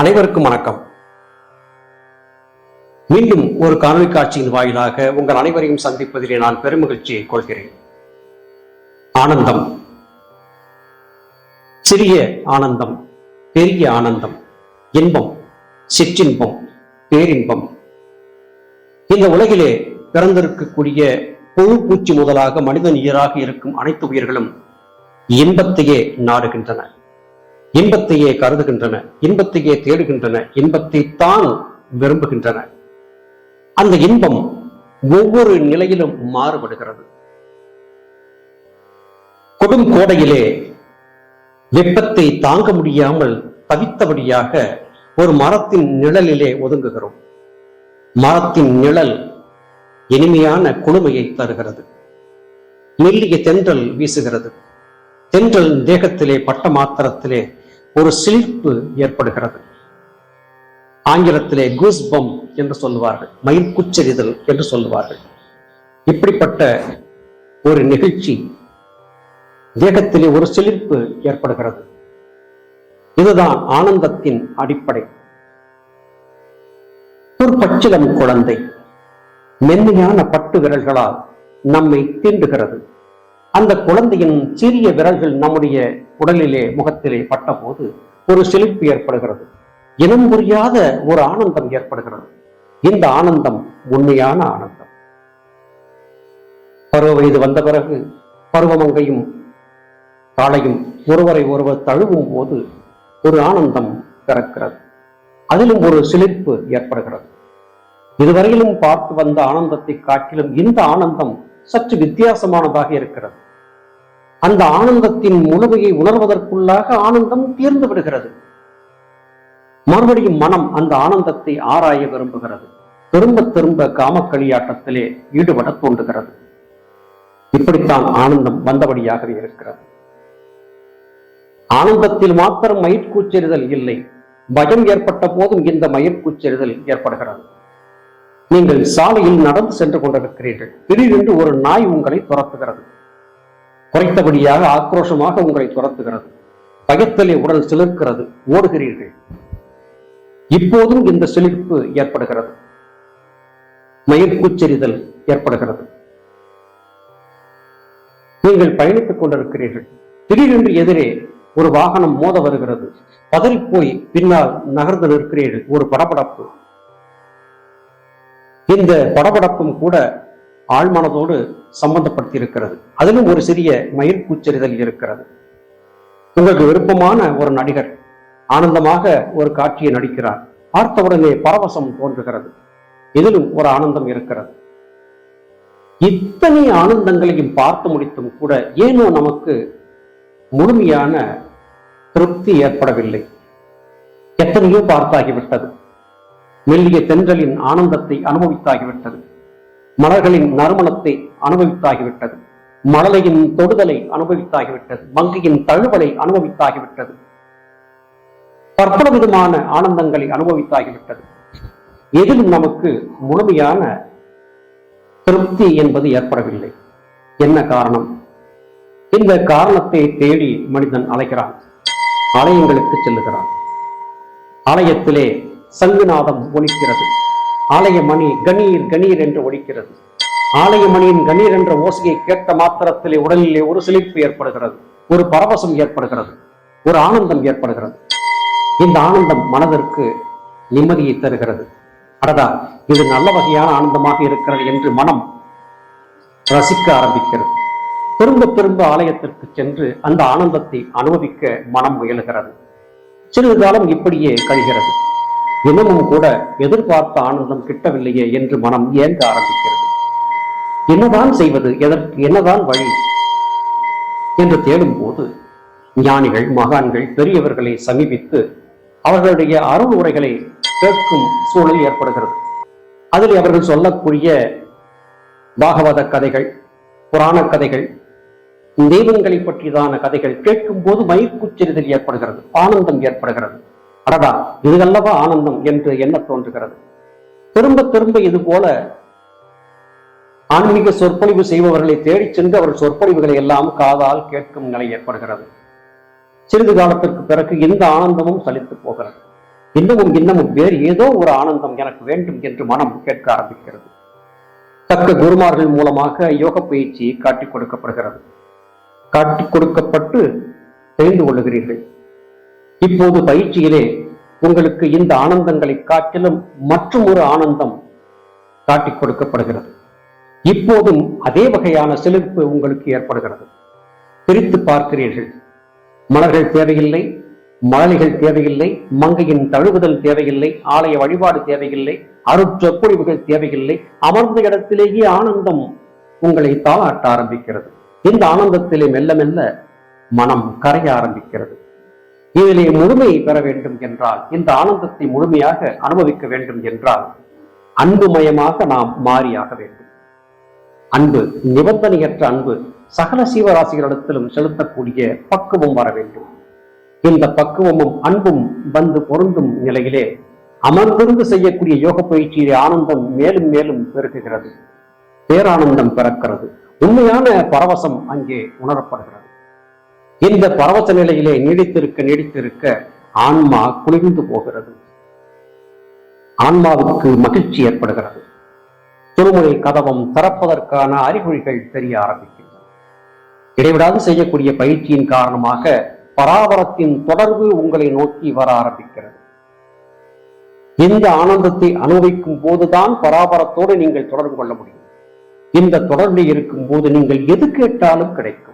அனைவருக்கும் வணக்கம். மீண்டும் ஒரு காணொலி காட்சியின் வாயிலாக உங்கள் அனைவரையும் சந்திப்பதிலே நான் பெருமகிழ்ச்சியை கொள்கிறேன். ஆனந்தம். சிறிய ஆனந்தம் பெரிய ஆனந்தம் இன்பம் சிற்றின்பம் பேரின்பம். இந்த உலகிலே பிறந்திருக்கக்கூடிய புழு பூச்சி முதலாக மனிதன் ஈராக இருக்கும் அனைத்து உயிர்களும் இன்பத்தையே நாடுகின்றன. இன்பத்தையே கருதுகின்றன இன்பத்தையே தேடுகின்றன இன்பத்தை தான் விரும்புகின்றன. அந்த இன்பம் ஒவ்வொரு நிலையிலும் மாறுபடுகிறது. கொடும் கோடையிலே வெப்பத்தை தாங்க முடியாமல் தவித்தபடியாக ஒரு மரத்தின் நிழலிலே ஒதுங்குகிறோம். மரத்தின் நிழல் இனிமையான குளுமையை தருகிறது. மெல்லிய தென்றல் வீசுகிறது. தென்றல் தேகத்திலே பட்ட மாத்திரத்திலே ஒரு சிலிர்ப்பு ஏற்படுகிறது. ஆங்கிலத்திலே குஸ்பம் என்று சொல்லுவார்கள் மயில் குச்செறிதல் என்று சொல்லுவார்கள். இப்படிப்பட்ட ஒரு நிகழ்ச்சி தேகத்திலே ஒரு சிலிர்ப்பு ஏற்படுகிறது. இதுதான் ஆனந்தத்தின் அடிப்படை. ஒரு பச்சிலம் குழந்தை மென்மையான பட்டு விரல்களால் நம்மை தீண்டுகிறது. அந்த குழந்தையின் சிறிய விரல்கள் நம்முடைய உடலிலே முகத்திலே பட்டபோது ஒரு செழிப்பு ஏற்படுகிறது. இனம் புரியாத ஒரு ஆனந்தம் ஏற்படுகிறது. இந்த ஆனந்தம் உண்மையான ஆனந்தம். பருவ வயது வந்த பிறகு பருவமங்கையும் காளையும் ஒருவரை ஒருவர் தழுவும் போது ஒரு ஆனந்தம் பிறக்கிறது. அதிலும் ஒரு சிலிர்ப்பு ஏற்படுகிறது. இதுவரையிலும் பார்த்து வந்த ஆனந்தத்தை காட்டிலும் இந்த ஆனந்தம் சற்று வித்தியாசமானதாக இருக்கிறது. அந்த ஆனந்தத்தின் முழுமையை உணர்வதற்குள்ளாக ஆனந்தம் தீர்ந்து விடுகிறது. மறுபடியும் மனம் அந்த ஆனந்தத்தை ஆராய விரும்புகிறது. திரும்ப திரும்ப காமக்களியாட்டத்திலே ஈடுபட தோன்றுகிறது. இப்படித்தான் ஆனந்தம் வந்தபடியாகவே இருக்கிறது. ஆனந்தத்தில் மாத்திரம் மயிர்கூச்செறிதல் இல்லை. பயம் ஏற்பட்ட போதும் இந்த மயிர்கூச்செறிதல் ஏற்படுகிறது. நீங்கள் சாலையில் நடந்து சென்று கொண்டிருக்கிறீர்கள். திடீரென்று ஒரு நாய் உங்களை துரத்துகிறது. குறைத்தபடியாக ஆக்ரோஷமாக உங்களை துரத்துகிறது. பயத்திலே உடல் சிலிர்க்கிறது. ஓடுகிறீர்கள். இப்போதும் இந்த சிலிர்ப்பு ஏற்படுகிறது. மயிர்கூச்செறிதல் ஏற்படுகிறது. நீங்கள் பயணித்துக் கொண்டிருக்கிறீர்கள். திடீரென்று எதிரே ஒரு வாகனம் மோத வருகிறது. பதறிப்போய் பின்னால் நகர்ந்து நிற்கிறீர்கள். ஒரு படபடப்பு. இந்த படபடப்பும் கூட ஆழ்மனதோடு சம்பந்தப்படுத்தி இருக்கிறது அதிலும் ஒரு சிறிய மயிர்கூச்செறிதல் இருக்கிறது. உங்களுக்கு விருப்பமான ஒரு நடிகர் ஆனந்தமாக ஒரு காட்சியை நடிக்கிறார். பார்த்தவுடனே பரவசம் தோன்றுகிறது. இதிலும் ஒரு ஆனந்தம் இருக்கிறது. இத்தனை ஆனந்தங்களையும் பார்த்து முடித்தும் கூட ஏனோ நமக்கு முழுமையான திருப்தி ஏற்படவில்லை. எத்தனையோ பார்த்தாகிவிட்டது. மெல்லிய தென்றலின் ஆனந்தத்தை அனுபவித்தாகிவிட்டது. மலர்களின் நறுமணத்தை அனுபவித்தாகிவிட்டது. மழலையின் தொடுதலை அனுபவித்தாகிவிட்டது. மங்கையின் தழுவலை அனுபவித்தாகிவிட்டது. பற்பல விதமான ஆனந்தங்களை அனுபவித்தாகிவிட்டது. எதிலும் நமக்கு முழுமையான திருப்தி என்பது ஏற்படவில்லை. என்ன காரணம்? இந்த காரணத்தை தேடி மனிதன் அலைகிறான். ஆலயங்களுக்கு செல்லுகிறான். ஆலயத்திலே சங்குநாதம் ஒலிக்கிறது. ஆலய மணி கணீர் கணீர் என்று ஒலிக்கிறது. ஆலய மணியின் கணீர் என்ற ஓசையை கேட்ட மாத்திரத்திலே உடலிலே ஒரு சிலிர்ப்பு ஏற்படுகிறது ஒரு பரவசம் ஏற்படுகிறது ஒரு ஆனந்தம் ஏற்படுகிறது. இந்த ஆனந்தம் மனதிற்கு நிம்மதியை தருகிறது. அடதா இது நல்ல வகையான ஆனந்தமாக இருக்கிறது என்று மனம் ரசிக்க ஆரம்பிக்கிறது. திரும்ப திரும்ப ஆலயத்திற்கு சென்று அந்த ஆனந்தத்தை அனுபவிக்க மனம் முயலுகிறது. சிறிது காலம் இப்படியே கழிகிறது. இன்னமும் கூட எதிர்பார்த்த ஆனந்தம் கிட்டவில்லையே என்று மனம் ஏங்க ஆரம்பிக்கிறது. என்னதான் செய்வது எதற்கு என்னதான் வழி என்று தேடும் போது ஞானிகள் மகான்கள் பெரியவர்களை சமீபித்து அவர்களுடைய அருள் உரைகளை கேட்கும் சூழல் ஏற்படுகிறது. அதில் அவர்கள் சொல்லக்கூடிய பாகவத கதைகள் புராண கதைகள் தெய்வங்களை பற்றியதான கதைகள் கேட்கும் போது மயிர்குச்செறிதல் ஏற்படுகிறது ஆனந்தம் ஏற்படுகிறது. அடடா இது அல்லவா ஆனந்தம் என்று எண்ண தோன்றுகிறது. திரும்ப திரும்ப இது போல ஆன்மீக சொற்பொழிவு செய்பவர்களை தேடி சென்று அவர் சொற்பொழிவுகளை எல்லாம் காதால் கேட்கும் நிலை ஏற்படுகிறது. சிறிது காலத்திற்கு பிறகு இந்த ஆனந்தமும் சலித்து போகிறது. இன்னமும் இன்னமும் வேறு ஏதோ ஒரு ஆனந்தம் எனக்கு வேண்டும் என்று மனம் கேட்க ஆரம்பிக்கிறது. தக்க குருமார்கள் மூலமாக யோக பயிற்சி காட்டிக் கொடுக்கப்படுகிறது. காட்டிக் கொடுக்கப்பட்டு தெரிந்து கொள்ளுகிறீர்கள். இப்போது பயிற்சியிலே உங்களுக்கு இந்த ஆனந்தங்களை காட்டிலும் மற்றும் ஒரு ஆனந்தம் காட்டிக் கொடுக்கப்படுகிறது. இப்போதும் அதே வகையான செழிப்பு உங்களுக்கு ஏற்படுகிறது. பிரித்து பார்க்கிறீர்கள். மலர்கள் தேவையில்லை மழலைகள் தேவையில்லை மங்கையின் தழுவுதல் தேவையில்லை ஆலய வழிபாடு தேவையில்லை அருட்சொற்பொழிவுகள் தேவையில்லை அமர்ந்த இடத்திலேயே ஆனந்தம் உங்களை தாளாட்ட ஆரம்பிக்கிறது. இந்த ஆனந்தத்திலே மெல்ல மெல்ல மனம் கரைய ஆரம்பிக்கிறது. இதிலே முழுமை பெற வேண்டும் என்றால் இந்த ஆனந்தத்தை முழுமையாக அனுபவிக்க வேண்டும் என்றால் அன்புமயமாக நாம் மாறியாக வேண்டும். அன்பு நிபந்தனையற்ற அன்பு சகல சீவராசிகளிடத்திலும் செலுத்தக்கூடிய பக்குவம் வர வேண்டும். இந்த பக்குவமும் அன்பும் வந்து பொருந்தும் நிலையிலே அமர்ந்திருந்து செய்யக்கூடிய யோக பயிற்சியிலே ஆனந்தம் மேலும் மேலும் பெருகுகிறது. பேரானந்தம் பிறக்கிறது. உண்மையான பரவசம் அங்கே உணரப்படுகிறது. இந்த பரவச நிலையிலே நீடித்திருக்க நீடித்திருக்க ஆன்மா குளிர்ந்து போகிறது. ஆன்மாவுக்கு மகிழ்ச்சி ஏற்படுகிறது. திருமுறை கதவம் திறப்பதற்கான அறிகுறிகள் தெரிய ஆரம்பிக்கின்றன. இடைவிடாது செய்யக்கூடிய பயிற்சியின் காரணமாக பராபரத்தின் தொடர்பு உங்களை நோக்கி வர ஆரம்பிக்கிறது. இந்த ஆனந்தத்தை அனுபவிக்கும் போதுதான் பராபரத்தோடு நீங்கள் தொடர்பு கொள்ள முடியும். இந்த தொடர்பில் இருக்கும் போது நீங்கள் எது கேட்டாலும் கிடைக்கும்.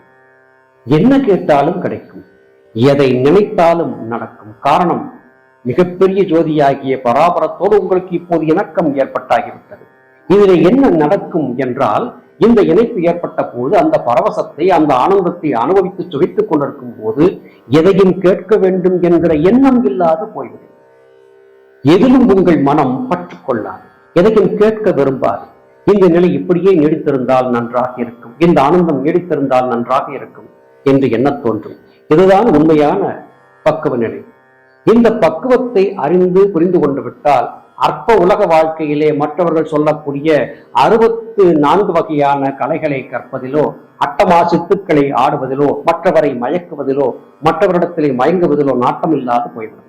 என்ன கேட்டாலும் கிடைக்கும். எதை நினைத்தாலும் நடக்கும். காரணம் மிகப்பெரிய ஜோதியாகிய பராபரத்தோடு உங்களுக்கு இப்போது இணக்கம் ஏற்பட்டாகிவிட்டது. இதில் என்ன நடக்கும் என்றால் இந்த இணைப்பு ஏற்பட்ட போது அந்த பரவசத்தை அந்த ஆனந்தத்தை அனுபவித்து சுவைத்துக் கொண்டிருக்கும் போது எதையும் கேட்க வேண்டும் என்கிற எண்ணம் இல்லாது போய்விடும். எதிலும் உங்கள் மனம் பற்றுக்கொள்ளாது எதையும் கேட்க விரும்பாது. இந்த நிலை இப்படியே நீடித்திருந்தால் நன்றாக இருக்கும். இந்த ஆனந்தம் நீடித்திருந்தால் நன்றாக இருக்கும். என்று எண்ணத் தோன்றும் இதுதான் உண்மையான பக்குவ நிலை இந்த பக்குவத்தை அறிந்து புரிந்து கொண்டு விட்டால் அற்ப உலக வாழ்க்கையிலே மற்றவர்கள் சொல்லக்கூடிய அறுபத்து நான்கு வகையான கலைகளை கற்பதிலோ அட்டமா சித்துக்களை ஆடுவதிலோ மற்றவரை மயக்குவதிலோ மற்றவரிடத்திலே மயங்குவதிலோ நாட்டம் இல்லாது போய்விடும்.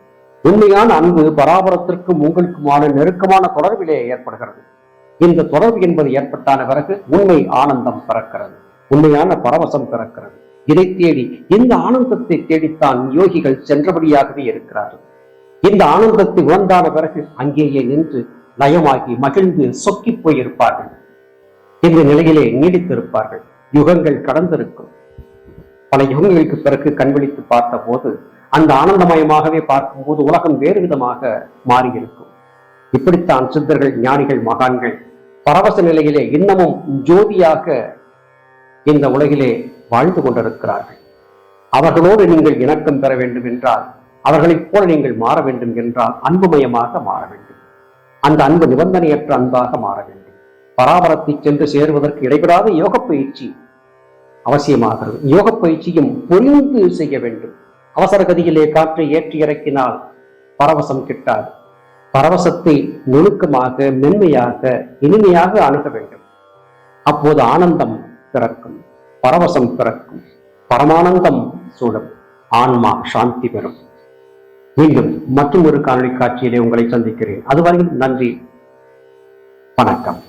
உண்மையான அன்பு பராபரத்திற்கும் உங்களுக்குமான நெருக்கமான தொடர்பிலே ஏற்படுகிறது. இந்த தொடர்பு என்பது ஏற்பட்டான பிறகு உண்மை ஆனந்தம் பிறக்கிறது. உண்மையான பரவசம் பிறக்கிறது. இதை தேடி இந்த ஆனந்தத்தை தேடித்தான் யோகிகள் சென்றபடியாகவே இருக்கிறார்கள். இந்த ஆனந்தத்தை உணர்ந்தான பிறகு அங்கேயே நின்று நயமாகி மகிழ்ந்து சொக்கி போயிருப்பார்கள். இந்த நிலையிலே நீடித்திருப்பார்கள். யுகங்கள் கடந்திருக்கும். பல யுகங்களுக்கு பிறகு கண்விழித்து பார்த்த போது அந்த ஆனந்தமயமாகவே பார்க்கும்போது உலகம் வேறு விதமாக மாறியிருக்கும். இப்படித்தான் சித்தர்கள் ஞானிகள் மகான்கள் பரவச நிலையிலே இன்னமும் ஜோதியாக இந்த உலகிலே வாழ்ந்து கொண்டிருக்கிறார்கள். அவர்களோடு நீங்கள் இணக்கம் பெற வேண்டும் என்றால் அவர்களைப் போல நீங்கள் மாற வேண்டும் என்றால் அன்புமயமாக மாற வேண்டும். அந்த அன்பு நிபந்தனையற்ற அன்பாக மாற வேண்டும். பராமரத்தை சென்று சேருவதற்கு இடைபெறாத யோக பயிற்சி அவசியமாகிறது. யோக பயிற்சியும் புரிந்து செய்ய வேண்டும். அவசர கதியிலே காற்றை ஏற்றி இறக்கினால் பரவசம் கிட்டாது. பரவசத்தை நுணுக்கமாக மென்மையாக இனிமையாக அணுக வேண்டும். அப்போது ஆனந்தம் பிறக்கும் பரவசம் பிறக்கும் பரமானந்தம் சூழும் ஆன்மா சாந்தி பெறும். மீண்டும் மற்றும் ஒரு காணொளி காட்சியிலே உங்களை சந்திக்கிறேன். அதுவரையில் நன்றி வணக்கம்.